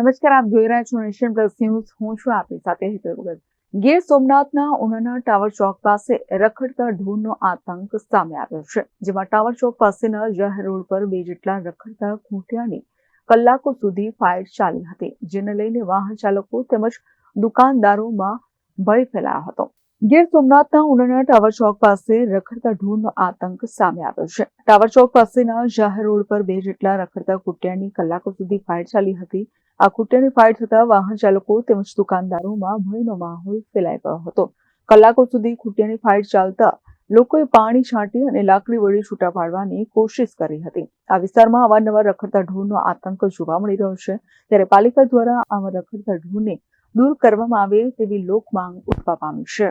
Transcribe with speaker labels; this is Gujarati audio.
Speaker 1: નમસ્કાર, આપ જોઈ રહ્યા છો નેશન પ્લસ ન્યૂઝ. હું છું આપની સાથે હેતલ ભગત. ગીર સોમનાથના ઉનાના ટાવર ચોક પાસે રખડતા ઢોરનો આતંક સામે આવ્યો છે, જેમાં ટાવર ચોક પાસેના જાહેર રોડ પર બે જેટલા રખડતા ખૂંટિયાની કલાકો સુધી ફાઇટ ચાલી હતી, જેને લઈને વાહન ચાલકો તેમજ દુકાનદારોમાં ભય ફેલાયો હતો. ગીર સોમનાથના ઉનાના ટાવર ચોક પાસે રખડતા ઢોરનો આતંક સામે આવ્યો છે. ટાવર ચોક પાસેના જાહેર રોડ પર બે જેટલા રખડતા કુટિયાની કલાકો સુધી ફાઇટ ચાલી હતી. આ કુટિયાની ફાઇટ થતા વાહન ચાલકો તેમજ દુકાનદારોમાં ભયનો માહોલ ફેલાઈ ગયો હતો. કલાકો સુધી કુટિયાની ફાઇટ ચાલતા લોકોએ પાણી છાંટી અને લાકડી વડી છૂટા પાડવાની કોશિશ કરી હતી. આ વિસ્તારમાં અવારનવાર રખડતા ઢોરનો આતંક જોવા મળી રહ્યો છે. ત્યારે પાલિકા દ્વારા આવા રખડતા ઢોરને દૂર કરવામાં આવે તેવી લોક માંગ ઉઠવા પામી છે.